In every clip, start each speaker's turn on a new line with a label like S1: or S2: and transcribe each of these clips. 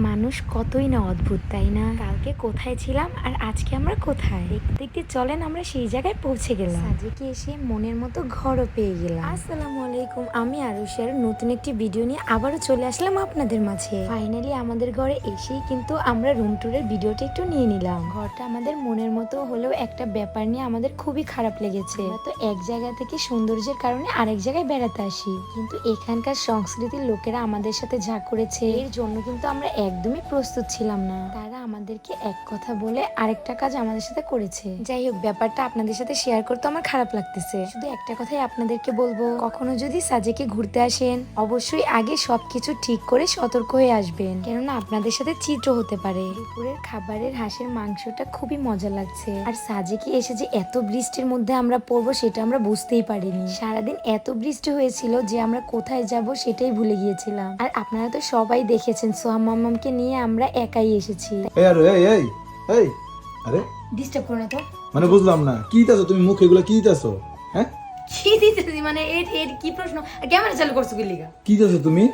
S1: más মানুষ কতই না অদ্ভুত তাই না? কালকে কোথায় ছিলাম আর আজকে আমরা কোথায়? দেখতে দেখতে চলেন আমরা সেই জায়গায় পৌঁছে গেলাম। সাজেকে এসে মনের মতো ঘরও পেয়ে গেলাম। আসসালামু আলাইকুম আমি আরুষের নতুন একটি ভিডিও নিয়ে আবারও চলে আসলাম আপনাদের মাঝে। ফাইনালি আমাদের ঘরে এসেই কিন্তু আমরা রুম ট্যুরের ভিডিওটা একটু নিয়ে নিলাম। ঘরটা আমাদের মনের মতো হলেও একটা ব্যাপার নিয়ে আমাদের খুবই খারাপ লেগেছে। তো এক জায়গা থেকে সৌন্দর্যের কারণে আরেক জায়গায় বেড়াতে আসি। কিন্তু এখানকার সংস্কৃতির লোকেরা আমাদের সাথে যা করেছে এর জন্য কিন্তু আমরা একদমই প্রস্তুত ছিলাম না। আমাদেরকে এক কথা বলে আরেকটা কাজ আমাদের সাথে করেছে। যাই হোক, ব্যাপারটা আপনাদের সাথে শেয়ার করতে আমার খারাপ লাগতেছে। শুধু একটা কথাই আপনাদেরকে বলব, কখনো যদি সাজেকে ঘুরতে আসেন, অবশ্যই আগে সবকিছু ঠিক করে সতর্ক হয়ে আসবেন। কেননা আপনাদের সাথে চিত্র হতে পারে। দুপুরের খাবারের হাঁসের মাংসটা খুবই মজা লাগছে। আর সাজেকে এসে যে এত বৃষ্টির মধ্যে আমরা পড়ব, সেটা আমরা বুঝতেই পারিনি। সারাদিন এত বৃষ্টি হয়েছিল যে আমরা কোথায় যাব সেটাই ভুলে গিয়েছিলাম। আর আপনারা তো সবাই দেখেছেন, সোহাম মাম্মামকে নিয়ে আমরা একাই এসেছি।
S2: এই আরে এই এই এই। আরে
S3: ডিস্টার্ব করো না তো।
S2: মানে বুঝলাম না। কি দিতেছো তুমি মুখে এগুলো কি দিতেছো? হ্যাঁ?
S3: কি দিতেছি মানে কি প্রশ্ন? ক্যামেরা চালু করছ কি লিগা?
S2: কি দিতেছো তুমি?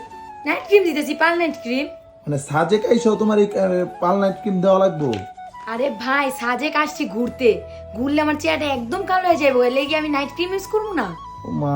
S3: নাইট ক্রিম দিতেছি পাল নাইট ক্রিম
S2: মানে সাজে কাইছো তোমার এই পাল নাইট ক্রিম দেওয়া লাগবো।
S3: আরে ভাই সাজে আসছি ঘুরতে। ঘুরলে আমার চেহারাটা একদম কালো হয়ে যাবে লেগে আমি নাইট ক্রিম ইউজ করব না।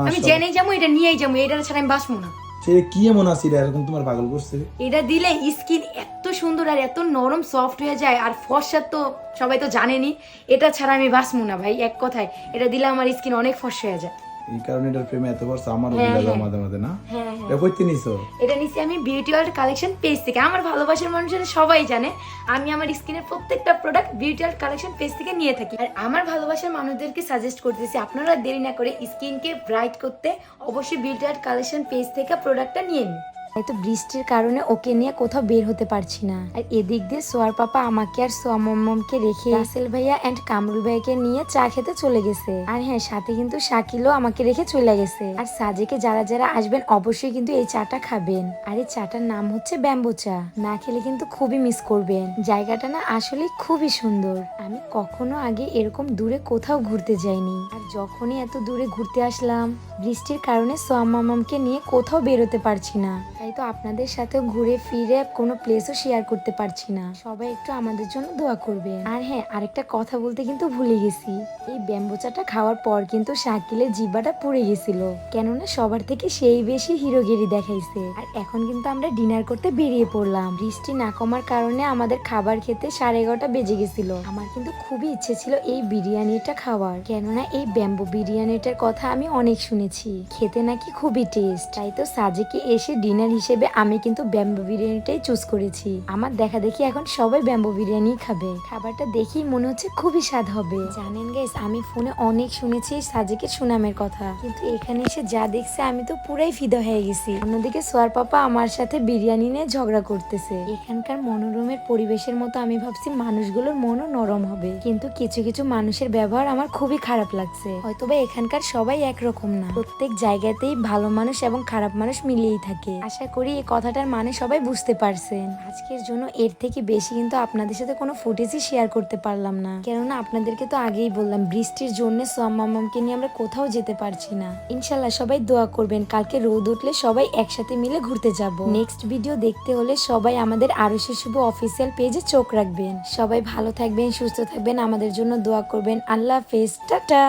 S3: আমি জেনেই যাব এটা নিয়েই যাব এটা ছাড়া আমি বাঁচবো না।
S2: ছেলে কি এমন আছে? এরকম তোমার পাগল করছে?
S3: এটা দিলে স্কিন এত সুন্দর আর এত নরম সফট হয়ে যায়, আর ফর্সার তো সবাই তো জানেনি। এটা ছাড়া আমি বাসমু না ভাই, এক কথায়। এটা দিলে আমার স্কিন অনেক ফর্সা হয়ে যায়।
S2: এই কারণে এটার প্রেমে এত বর্ষ আমার
S3: হ্যাঁ।
S2: মাঝে মাঝে না?
S3: হ্যাঁ হ্যাঁ।
S2: এটা কইতে নিছো
S3: এটা নিছি আমি বিউটি ওয়ার্ল্ড কালেকশন পেজ থেকে। আমার ভালোবাসার মানুষেরা সবাই জানে আমি আমার স্কিনের প্রত্যেকটা product beauty world collection page থেকে নিয়ে থাকি। আর আমার ভালোবাসার মানুষদেরকে সাজেস্ট করতেছি আপনারা দেরি না করে স্কিনকে ব্রাইট করতে অবশ্যই বিউটি ওয়ার্ল্ড কালেকশন পেজ থেকে প্রোডাক্টটা নিয়ে নিন।
S1: তো বৃষ্টির কারণে ওকে নিয়ে কোথাও বের হতে পারছি না। আর এদিক দিয়ে সোয়ার পাপা আমাকে আর সোয়ামকে রেখে রাসেল ভাইয়া এন্ড কামরুল ভাইকে নিয়ে চা খেতে চলে গেছে। আর হ্যাঁ সাথে কিন্তু শাকিলও আমাকে রেখে চলে গেছে। আর সাজেকে যারা যারা আসবেন অবশ্যই কিন্তু এই চাটা খাবেন। আর এই চাটার নাম হচ্ছে ব্যাম্বো চা। না খেলে কিন্তু খুবই মিস করবেন। জায়গাটা না আসলে খুবই সুন্দর। আমি কখনো আগে এরকম দূরে কোথাও ঘুরতে যাইনি। আর যখনই এত দূরে ঘুরতে আসলাম, বৃষ্টির কারণে সোয়ামামামকে নিয়ে কোথাও বেরোতে পারছি না। তাই তো আপনাদের সাথে ঘুরে ফিরে কোনো প্লেসও শেয়ার করতে পারছি না। সবাই একটু আমাদের জন্য দোয়া করবে আর হ্যাঁ আরেকটা কথা বলতে কিন্তু ভুলে গেছি। এই ব্যাম্বোচাটা খাওয়ার পর কিন্তু শাকিলের জিব্বাটা পড়ে গেছিল। কেননা সবার থেকে সেই বেশি হিরোগিরি দেখাইছে। আর এখন কিন্তু আমরা ডিনার করতে বেরিয়ে পড়লাম। বৃষ্টি না কমার কারণে আমাদের খাবার খেতে সাড়ে এগারোটা বেজে গেছিল। আমার কিন্তু খুবই ইচ্ছে ছিল এই বিরিয়ানিটা খাওয়ার। কেননা এই ব্যাম্বো বিরিয়ানিটার কথা আমি অনেক শুনেছি। খেতে নাকি খুবই টেস্ট তাই তো সাজেকে এসে ডিনার হিসেবে আমি কিন্তু ব্যাম্বো বিরিয়ানিটাই চুজ করেছি। আমার দেখা দেখি এখন সবাই ব্যাম্বো বিরিয়ানি খাবে। খাবারটা দেখেই মনে হচ্ছে খুবই স্বাদ হবে। জানেন গাইস আমি ফোনে অনেক শুনেছি এই সাজেকে সুনামের কথা। কিন্তু এখানে এসে যা দেখছে আমি তো পুরাই ফিদা হয়ে গেছি। অন্যদিকে সোয়ার পাপা আমার সাথে বিরিয়ানি নিয়ে ঝগড়া করতেছে। এখানকার মনোরমের পরিবেশের মতো আমি ভাবছি মানুষগুলোর মনও নরম হবে। কিন্তু কিছু কিছু মানুষের ব্যবহার আমার খুবই খারাপ লাগছে। হয়তোবা এখানকার সবাই একরকম না। প্রত্যেক জায়গাতেই ভালো মানুষ এবং খারাপ মানুষ মিলিয়েই থাকে। আশা করি এই কথাটার মানে সবাই বুঝতে পারছেন। আজকের জন্য এর থেকে বেশি কিন্তু আপনাদের সাথে কোনো ফুটেজই শেয়ার করতে পারলাম না। কেননা আপনাদেরকে তো আগেই বললাম, বৃষ্টির জন্য সোয়াম মামামকে নিয়ে আমরা কোথাও যেতে পারছি না। ইনশাল্লাহ সবাই দোয়া করবেন, কালকে রোদ উঠলে সবাই একসাথে মিলে ঘুরতে যাব। নেক্সট ভিডিও দেখতে হলে সবাই আমাদের আরও শুভ অফিসিয়াল পেজে চোখ রাখবেন। সবাই ভালো থাকবেন, সুস্থ থাকবেন, আমাদের জন্য দোয়া করবেন। আল্লাহ হাফেজ, টাটা!